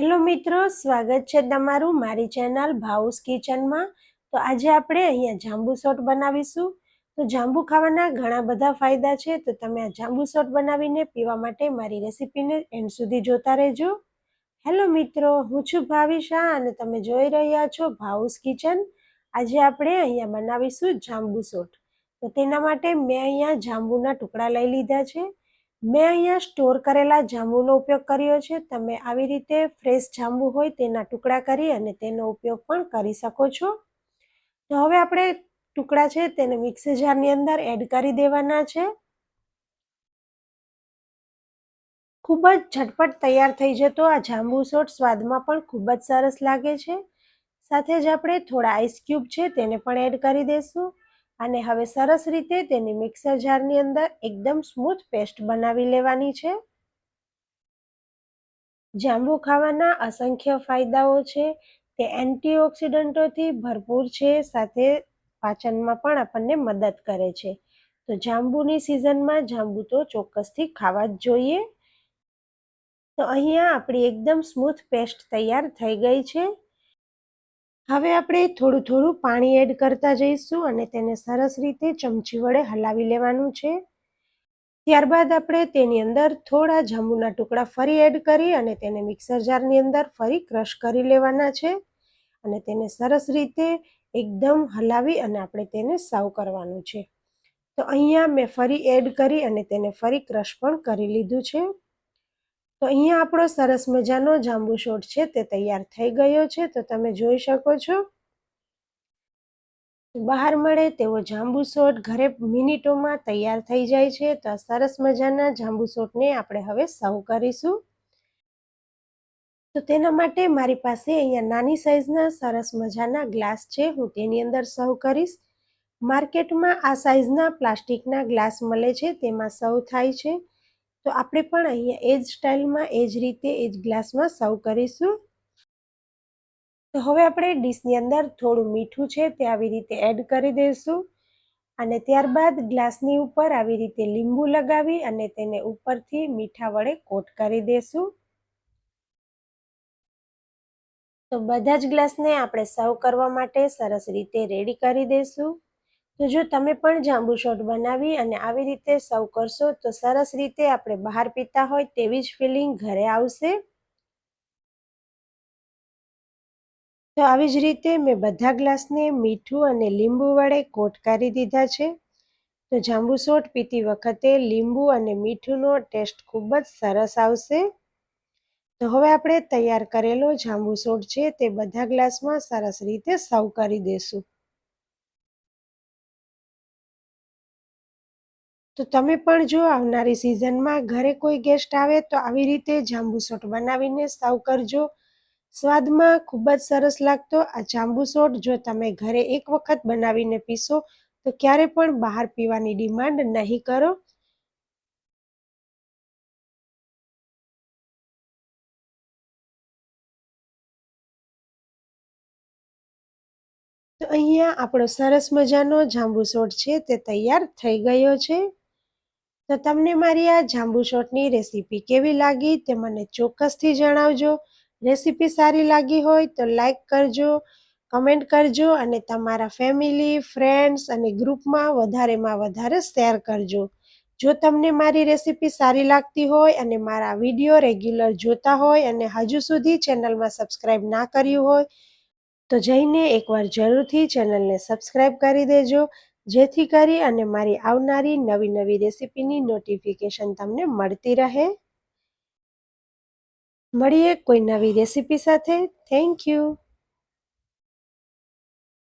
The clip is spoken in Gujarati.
હેલો મિત્રો, સ્વાગત છે તમારું મારી ચેનલ ભાઉસ કિચનમાં. તો આજે આપણે અહીંયા જાંબુ સોટ બનાવીશું. તો જાંબુ ખાવાના ઘણા બધા ફાયદા છે. તો તમે આ જાંબુ સોટ બનાવીને પીવા માટે મારી રેસીપીને એન્ડ સુધી જોતા રહેજો. હેલો મિત્રો, હું છું ભાવિશા અને તમે જોઈ રહ્યા છો ભાઉસ કિચન. આજે આપણે અહીંયા બનાવીશું જાંબુ સોટ. તો તેના માટે મેં અહીંયા જાંબુના ટુકડા લઈ લીધા છે. મેં અહીંયા સ્ટોર કરેલા જાંબુનો ઉપયોગ કર્યો છે. તમે આવી રીતે ફ્રેશ જાંબુ હોય તેના ટુકડા કરી અને તેનો ઉપયોગ પણ કરી શકો છો. તો હવે આપણે ટુકડા છે તેને મિક્સર જારની અંદર એડ કરી દેવાના છે. ખૂબ જ ઝટપટ તૈયાર થઈ જતો આ જાંબુ સોટ સ્વાદમાં પણ ખૂબ જ સરસ લાગે છે. સાથે જ આપણે થોડા આઈસ ક્યુબ છે તેને પણ એડ કરી દઈશું અને હવે સરસ રીતે તેની મિક્સર જારની અંદર એકદમ સ્મૂથ પેસ્ટ બનાવી લેવાની છે. જાંબુ ખાવાના અસંખ્ય ફાયદાઓ છે. તે એન્ટીઓક્સિડન્ટોથી ભરપૂર છે, સાથે પાચનમાં પણ આપણને મદદ કરે છે. તો જાંબુની સિઝનમાં જાંબુ તો ચોક્કસથી ખાવા જ જોઈએ. તો અહીંયા આપણી એકદમ સ્મૂથ પેસ્ટ તૈયાર થઈ ગઈ છે. હવે આપણે થોડું થોડું પાણી એડ કરતા જઈશું અને તેને સરસ રીતે ચમચી વડે હલાવી લેવાનું છે. ત્યારબાદ આપણે તેની અંદર થોડા જાંબુના ટુકડા ફરી એડ કરી અને તેને મિક્સર જારની અંદર ફરી ક્રશ કરી લેવાના છે અને તેને સરસ રીતે એકદમ હલાવી અને આપણે તેને સાવ કરવાનું છે. તો અહીંયા મેં ફરી એડ કરી અને તેને ફરી ક્રશ પણ કરી લીધું છે. તો અહીંયા આપણો સરસ મજાનો જાંબુ શોટ છે, તે તૈયાર થઈ ગયો છે. તો તમે જોઈ શકો છો. બહાર મળે તેવો જાંબુ શોટ ઘરે મિનિટોમાં તૈયાર થઈ જાય છે. તો આ સરસ મજાના જાંબુ શોટને આપણે હવે સર્વ કરીશું. તો તેના માટે મારી પાસે અહીંયા નાની સાઇઝના સરસ મજાના ગ્લાસ છે. હું તેની અંદર સર્વ કરીશ. માર્કેટમાં આ સાઇઝના પ્લાસ્ટિકના ગ્લાસ મળે છે. તેમાં સર્વ થાય છે. તો આપણે પણ અહીંયા એ જ સ્ટાઇલમાં, એ જ રીતે, એ જ ગ્લાસમાં સર્વ કરીશું. તો હવે આપણે ડીશની અંદર થોડું મીઠું છે તે આવી રીતે એડ કરી દઈશું. અને ત્યારબાદ ગ્લાસની ઉપર આવી રીતે લીંબુ લગાવી અને તેને ઉપરથી મીઠા વડે કોટ કરી દઈશું. તો બધા જ ગ્લાસને આપણે સર્વ કરવા માટે સરસ રીતે રેડી કરી દઈશું. તો જો તમે પણ જાંબુ શોટ બનાવી અને આવી રીતે સર્વ કરશો, તો સરસ રીતે આપણે બહાર પીતા હોય તેવી જ ફિલિંગ ઘરે આવશે. તો આવી જ રીતે મેં બધા ગ્લાસને મીઠું અને લીંબુ વડે કોટ કરી દીધા છે. તો જાંબુ શોટ પીતી વખતે લીંબુ અને મીઠુંનો ટેસ્ટ ખૂબ જ સરસ આવશે. તો હવે આપણે તૈયાર કરેલો જાંબુ શોટ છે તે બધા ગ્લાસમાં સરસ રીતે સર્વ કરી દઈશું તો તમે પણ જો આવનારી સિઝનમાં ઘરે કોઈ ગેસ્ટ આવે તો આવી રીતે જાંબુ શોટ બનાવીને સર્વ કરજો. સ્વાદમાં ખૂબ જ સરસ લાગતો આ જાંબુ શોટ. જો તમે ઘરે એક વખત બનાવીને પીશો તો ક્યારે પણ બહાર પીવાની ડિમાન્ડ નહીં કરો. તો અહીંયા આપણો સરસ મજાનો જાંબુ શોટ છે તે તૈયાર થઈ ગયો છે. તો તમને મારી આ જાંબુ શોટની રેસીપી કેવી લાગી તે મને ચોક્કસથી જણાવજો. રેસીપી સારી લાગી હોય તો લાઈક કરજો, કમેન્ટ કરજો અને તમારા ફેમિલી, ફ્રેન્ડ્સ અને ગ્રુપમાં વધારેમાં વધારે શેર કરજો. જો તમને મારી રેસીપી સારી લાગતી હોય અને મારા વીડિયો રેગ્યુલર જોતા હોય અને હજુ સુધી ચેનલમાં સબસ્ક્રાઈબ ના કર્યું હોય તો જઈને એકવાર જરૂરથી ચેનલને સબસ્ક્રાઈબ કરી દેજો. જેથી કરી અને મારી આવનારી નવી નવી રેસીપીની નોટિફિકેશન તમને મળતી રહે. મળીએ કોઈ નવી રેસીપી સાથે. Thank you